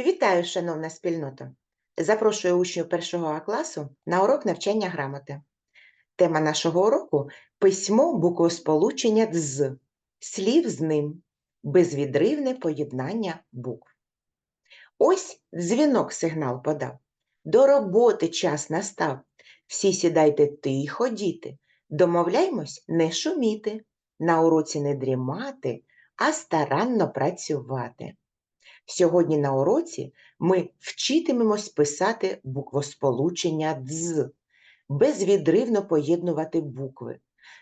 Вітаю, шановна спільнота! Запрошую учнів першого А класу на урок навчання грамоти. Тема нашого уроку письмо буквосполучення «дз», слів з ним, безвідривне поєднання букв. Ось дзвінок сигнал подав. До роботи час настав. Всі сідайте тихо, діти. Домовляймось не шуміти, на уроці не дрімати, а старанно працювати. Сьогодні на уроці ми вчитимемось писати буквосполучення «дз», безвідривно поєднувати букви,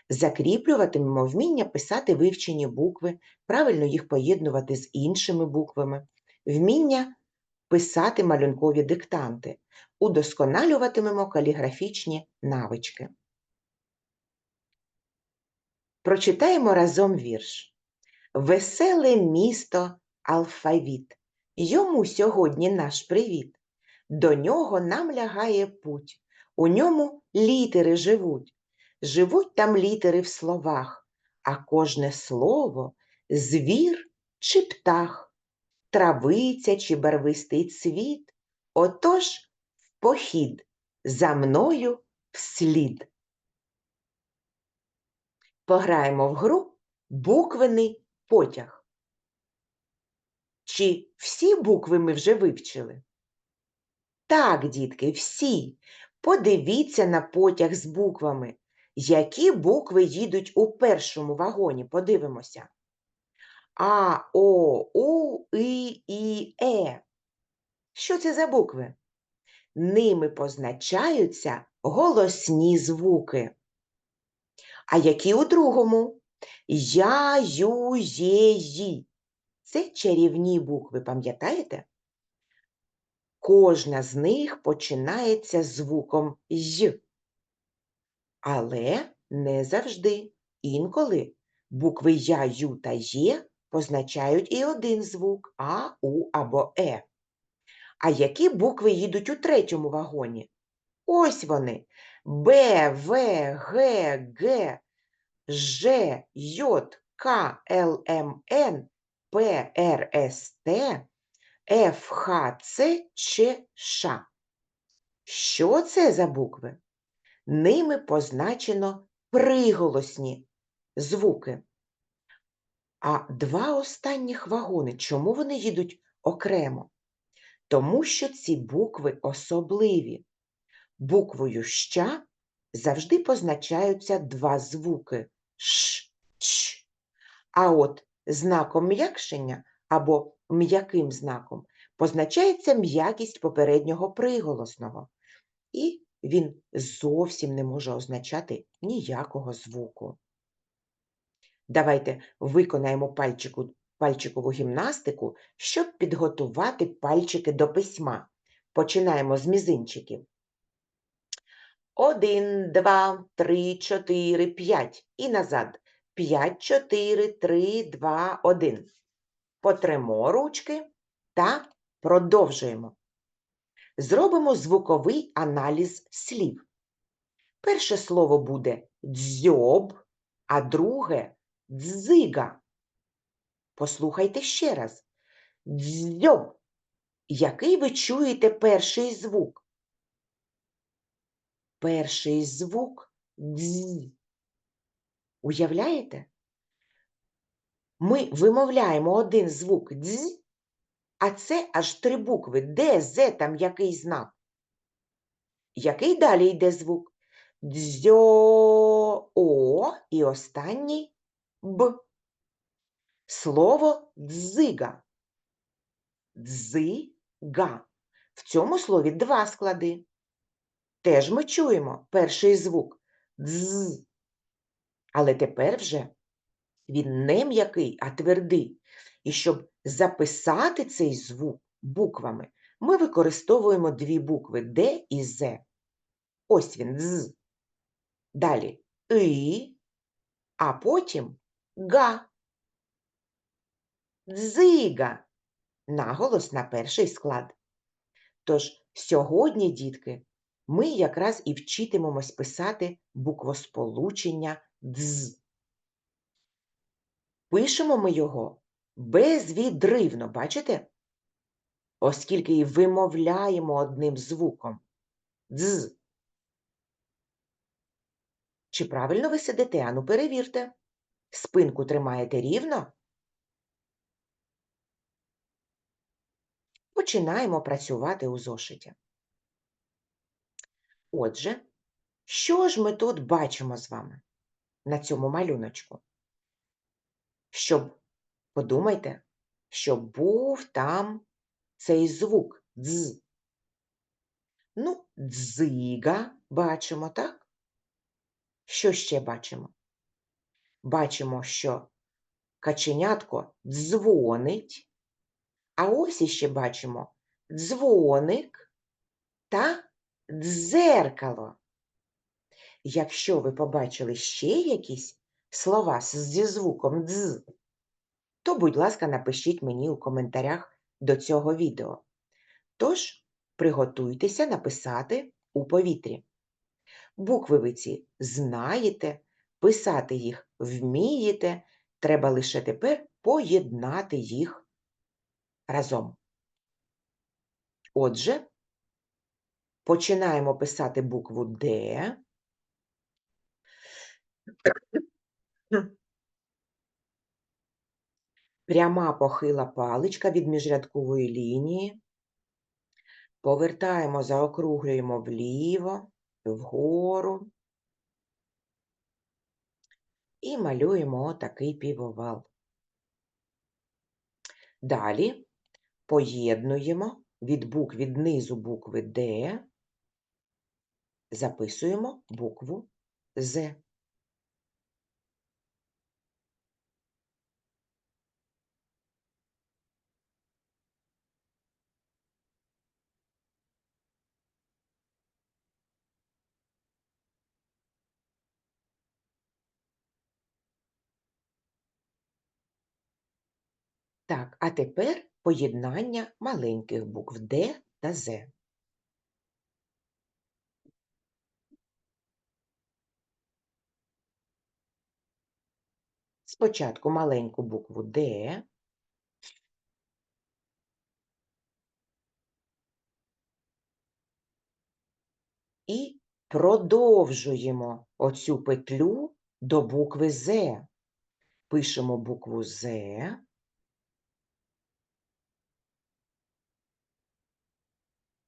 закріплюватимемо вміння писати вивчені букви, правильно їх поєднувати з іншими буквами, вміння писати малюнкові диктанти, удосконалюватимемо каліграфічні навички. Прочитаємо разом вірш. Веселе місто алфавіт. Йому сьогодні наш привіт. До нього нам лягає путь. У ньому літери живуть. Живуть там літери в словах, а кожне слово звір чи птах, травиця чи барвистий цвіт. Отож в похід за мною вслід. Пограємо в гру буквений потяг. Чи всі букви ми вже вивчили? Так, дітки, всі. Подивіться на потяг з буквами. Які букви їдуть у першому вагоні? Подивимося. А, О, У, І, І, Е. Що це за букви? Ними позначаються голосні звуки. А які у другому? Я, ю, є, ї. Це чарівні букви, пам'ятаєте? Кожна з них починається звуком «й». Але не завжди. Інколи букви Я, Ю та Є позначають і один звук А, У або Е. А які букви їдуть у третьому вагоні? Ось вони. Б, В, Г, Г, Ж, Й, К, Л, М, Н, П, Р, С, Т, Ф, Х, Ц, Ч, Ш. Що це за букви? Ними позначено приголосні звуки. А два останніх вагони, чому вони їдуть окремо? Тому що ці букви особливі. Буквою ща завжди позначаються два звуки ш, ч. А от знаком м'якшення або м'яким знаком позначається м'якість попереднього приголосного. І він зовсім не може означати ніякого звуку. Давайте виконаємо пальчику, пальчикову гімнастику, щоб підготувати пальчики до письма. Починаємо з мізинчиків. Один, два, три, чотири, п'ять. І назад. П'ять, чотири, три, два, один. Потремо ручки та продовжуємо. Зробимо звуковий аналіз слів. Перше слово буде дзьоб, а друге дзига. Послухайте ще раз. Дзьоб. Який ви чуєте перший звук? Перший звук дз. Уявляєте? Ми вимовляємо один звук дз, а це аж три букви. Де, зе, там який знак? Який далі йде звук? Дзьо, о і останній б. Слово дзига. Дзига. В цьому слові два склади. Теж ми чуємо перший звук дз. Але тепер вже він не м'який, а твердий. І щоб записати цей звук буквами, ми використовуємо дві букви Д і З. Ось він з. Далі И, а потім га. Дзига. Наголос на перший склад. Тож сьогодні, дітки, ми якраз і вчитимемось писати буквосполучення дз. Пишемо ми його безвідривно, бачите? оскільки і вимовляємо одним звуком дз. Чи правильно ви сидите? Ану, перевірте. Спинку тримаєте рівно? Починаємо працювати у зошиті. Отже, що ж ми тут бачимо з вами на цьому малюночку? Щоб, подумайте, щоб був там цей звук дз. Ну, дзига бачимо, так? Що ще бачимо? Бачимо, що каченятко дзвонить, а ось іще бачимо дзвоник та дзеркало. Якщо ви побачили ще якісь слова зі звуком дз, то, будь ласка, напишіть мені у коментарях до цього відео. Тож, приготуйтеся написати у повітрі. Букви ви ці знаєте, писати їх вмієте, треба лише тепер поєднати їх разом. Отже, починаємо писати букву Д. Пряма похила паличка від міжрядкової лінії. Повертаємо, заокруглюємо вліво, вгору. І малюємо отакий півовал. Далі поєднуємо від букв від низу букви Д, записуємо букву З. Так, а тепер поєднання маленьких букв Д та З. Спочатку маленьку букву Д, і продовжуємо оцю петлю до букви З. Пишемо букву З.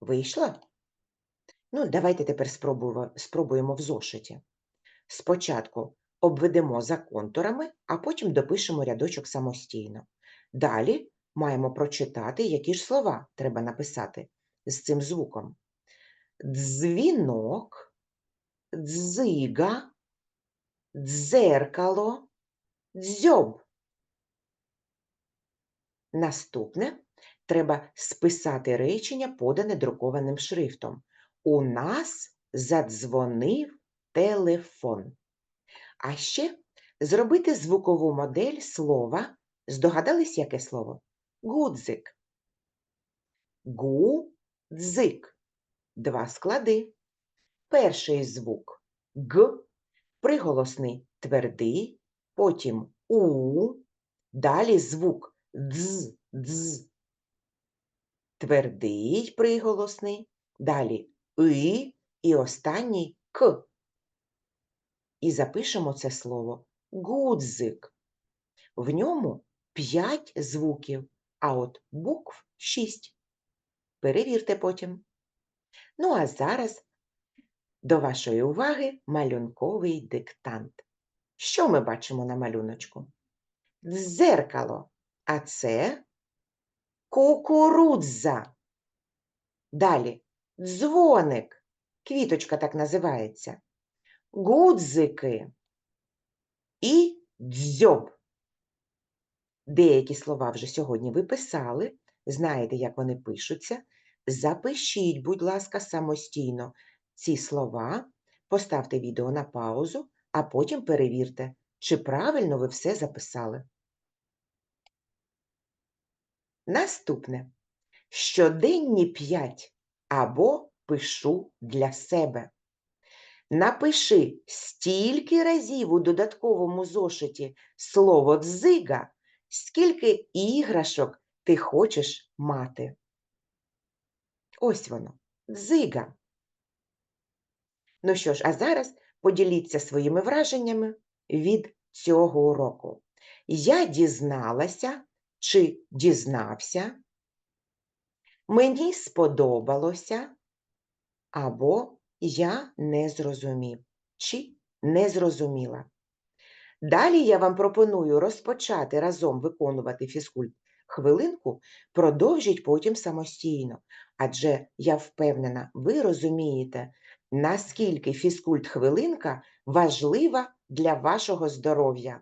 Вийшло? Ну, давайте тепер спробуємо, спробуємо в зошиті. Спочатку обведемо за контурами, а потім допишемо рядочок самостійно. Далі маємо прочитати, які ж слова треба написати з цим звуком. Дзвінок, дзига, дзеркало, дзьоб. Наступне треба списати речення, подане друкованим шрифтом. У нас задзвонив телефон. А ще зробити звукову модель слова. Здогадались, яке слово? Гудзик. Гу-дзик. Два склади. Перший звук Г, приголосний твердий, потім У, далі звук Дз, Дз. Твердий приголосний, далі И і останній К. І запишемо це слово гудзик. В ньому п'ять звуків, а от букв шість. Перевірте потім. Ну, а зараз до вашої уваги малюнковий диктант. Що ми бачимо на малюночку? Дзеркало, а це кукурудза. Далі дзвоник, квіточка так називається, гудзики і дзьоб. Деякі слова вже сьогодні ви писали, знаєте, як вони пишуться. Запишіть, будь ласка, самостійно ці слова, поставте відео на паузу, а потім перевірте, чи правильно ви все записали. Наступне. Щоденні п'ять або пишу для себе. Напиши стільки разів у додатковому зошиті слово дзига, скільки іграшок ти хочеш мати. Ось воно, дзига. Ну що ж, а зараз поділіться своїми враженнями від цього уроку. Я дізналася чи дізнався, мені сподобалося, або я не зрозумів чи не зрозуміла. Далі я вам пропоную розпочати разом виконувати фізкульт хвилинку, продовжіть потім самостійно, адже я впевнена, ви розумієте, наскільки фізкульт хвилинка важлива для вашого здоров'я.